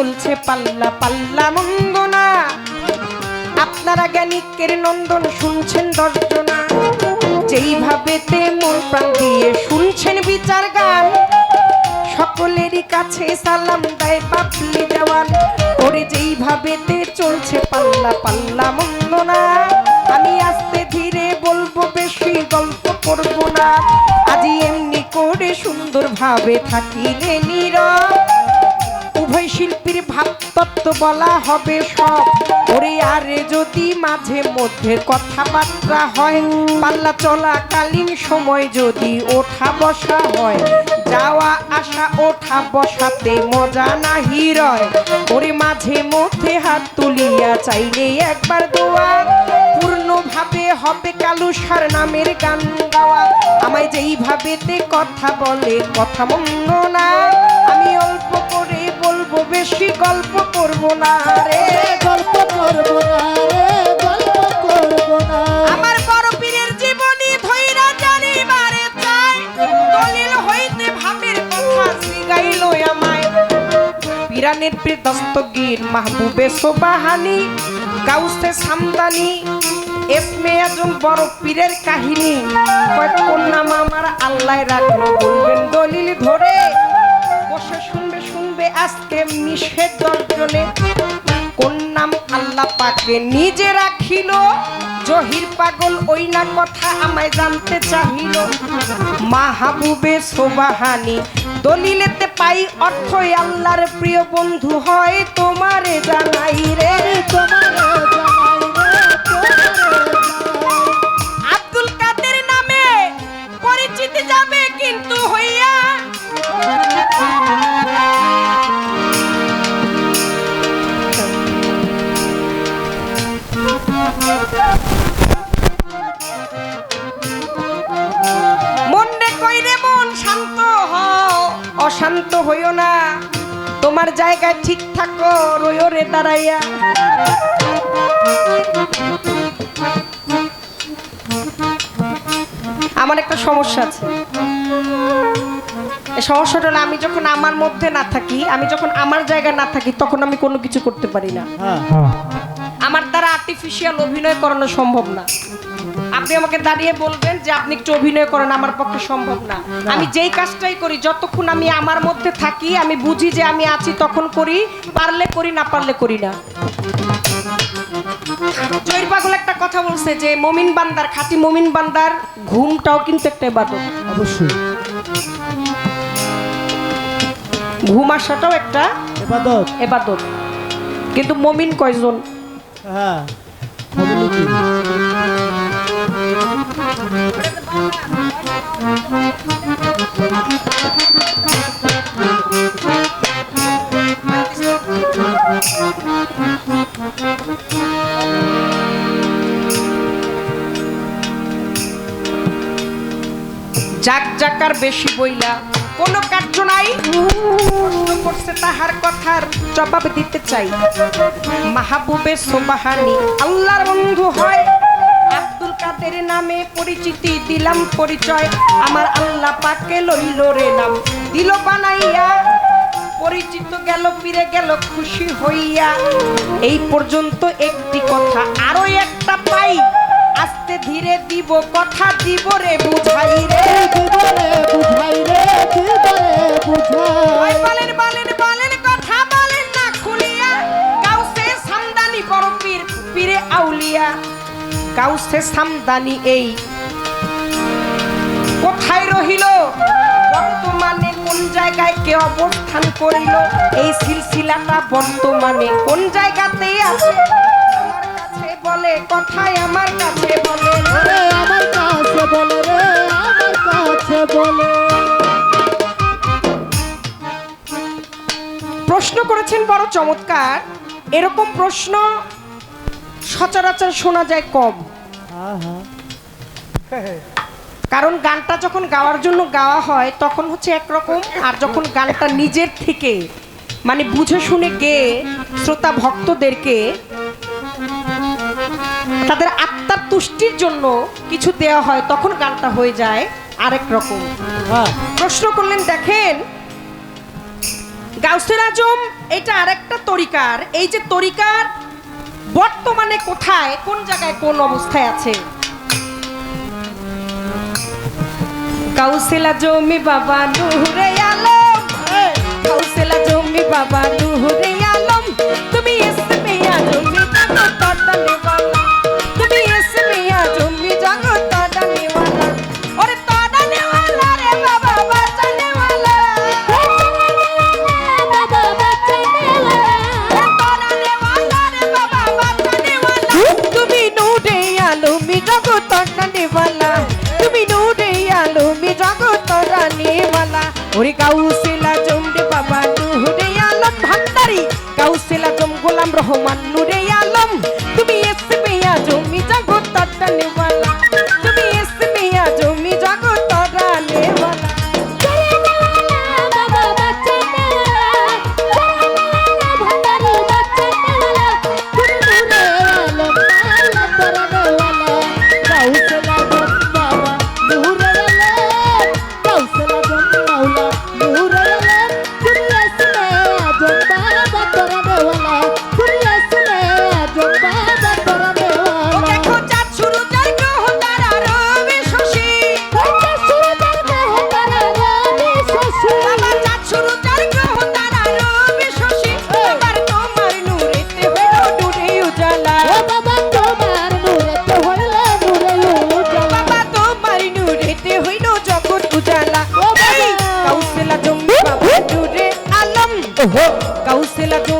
চলছে পাল্লা পাল্লা মন্দ না আপনারা জ্ঞানিকের নন্দন শুনছেন দর্শনা যেইভাবেতে মন প্রাণ দিয়ে শুনছেন বিচার গান, সকলেরই কাছে সালাম দেয় পাপলি দেওয়ান। ওরে যেইভাবে তে চলছে পাল্লা পাল্লা মন্দ না আমি আস্তে ধীরে বলব, বেশি গল্প করব না। আজি এমনি করে সুন্দরভাবে থাকিলে নীরব। শিল্পীর ভাবতত্ত্ব বলা হবে সব। ওরে আরে যদি মাঝে মধ্যে কথাবার্তা হয়, পাল্লা চলাকালীন সময় যদি ওঠা বসা হয়, যাওয়া আসা ওঠা বসাতে মজা না হিরয় ওরে মাঝে মধ্যে হাত তুলিয়া চাইলে একবার দোয়া। পূর্ণভাবে হবে কালু সার নামের গান গাওয়া। আমায় যেইভাবেতে কথা বলে, কথা মন্দ না বেশি গল্প করব না রে। গল্প করব না রে গল্প করব না। আমার বড় পীরের জীবনী ধৈরা জানিবারে চাই। দলিল হইতে ভাবের কথা শিগাইল আমায়। পিরানের পীর দস্তগীর মাহবুবে সোবাহানি গাউসে সামদানি এসমে আজম বড় পীরের কাহিনী। কয় কোন নাম আমার আল্লাহ রাখল নিষেধ দর্জনে কোন নাম আল্লাহ পাকে? নিজে রাখিল। জহির পাগল ওই না কথা আমায় জানতে চাহিল। মাহাবুবে সোবাহানি। দলিলেতে পাই অর্থ আল্লাহর প্রিয় বন্ধু হয় তোমারে জানাই রে, তোমার জায়গায় ঠিক থাকো রে দাঁড়াইয়া আমার একটা সমস্যা আছে। এই সমস্যাটা হলো আমি যখন আমার মধ্যে না থাকি আমি যখন আমার জায়গায় না থাকি তখন আমি কোনো কিছু করতে পারি না। হ্যাঁ। আমার দ্বারা আর্টিফিশিয়াল অভিনয় করানো সম্ভব না। আপনি আমাকে দাঁড়িয়ে বলবেন যে আপনি একটু অভিনয় করেন আমার পক্ষে সম্ভব না। আমি যেই কাজটাই করি যতক্ষণ আমি আমার মধ্যে থাকি আমি বুঝি যে আমি আছি তখন করি পারলে করি না পারলে করি না। জয়ের পাগল একটা কথা বলছে যে মমিন বান্দার খাঁটি মমিন বান্দার ঘুমটাও কিন্তু একটা ইবাদত। অবশ্যই। ঘুম আসাটাও একটা এবাদত এবাদত কিন্তু মমিন কয়জন? হ্যাঁ খবর কি? জাক জাকার বেশি বইলা, কোনো কার্য নাই। করছে তাহার কথার জবাব দিতে চাই। মাহবুবে সোবাহানি, আল্লাহর বন্ধু হয়। আব্দুল কাদের নামে পরিচিতি দিলাম পরিচয়। আমার আল্লাহ পাকে লইল রে নাম। দিল বানাইয়া, পরিচিত গেল, ফিরে গেল, খুশি হইয়া। এই পর্যন্ত একটি কথা, আরও একটা পাই। আস্তে ধীরে দিব কথা, দিব রে বুঝাই রে। কি বলে বুঝাই রে বলে ওই বুঝাই বলেন বলেন বলেন কথা বলেন না খুলিয়া সামদানি পীর পীরে আউলিয়া। সামদানি এই। কোথায় রহিল? বর্তমানে কোন জায়গায় কে অবস্থান করিল? এই সিলসিলাটা বর্তমানে কোন জায়গাতে আছে? বলে কথায় আমার কাছে বলে রে আমার কাছে বলে রে আমার কাছে বলে। প্রশ্ন করেছেন বড় চমৎকার। এরকম প্রশ্ন সচরাচর শোনা যায় কম। কারণ গানটা যখন গাওয়ার জন্য গাওয়া হয় তখন হচ্ছে একরকম আর যখন গানটা নিজের থেকে মানে বুঝে শুনে গেয়ে শ্রোতা ভক্তদেরকে তাদের আত্মার তুষ্টির জন্য কিছু দেওয়া হয় তখন গানটা হয়ে যায় আরেক রকম। হ্যাঁ। প্রশ্ন করলেন দেখেন গাউসের আজম এটা আরেকটা তরিকার। এই যে তরিকার বর্তমানে কোথায় কোন জায়গায় কোন অবস্থায় আছে? কাউসেলা জমি বাবা নুহুরে আলো কাউসেলা হ্যাঁ। জমি বাবা নুহুরে কাউসিলা জমডি বাবা নুহুরে আলম ভান্ডারি কাউসিলা জম গোলাম রহমান तो कौशल को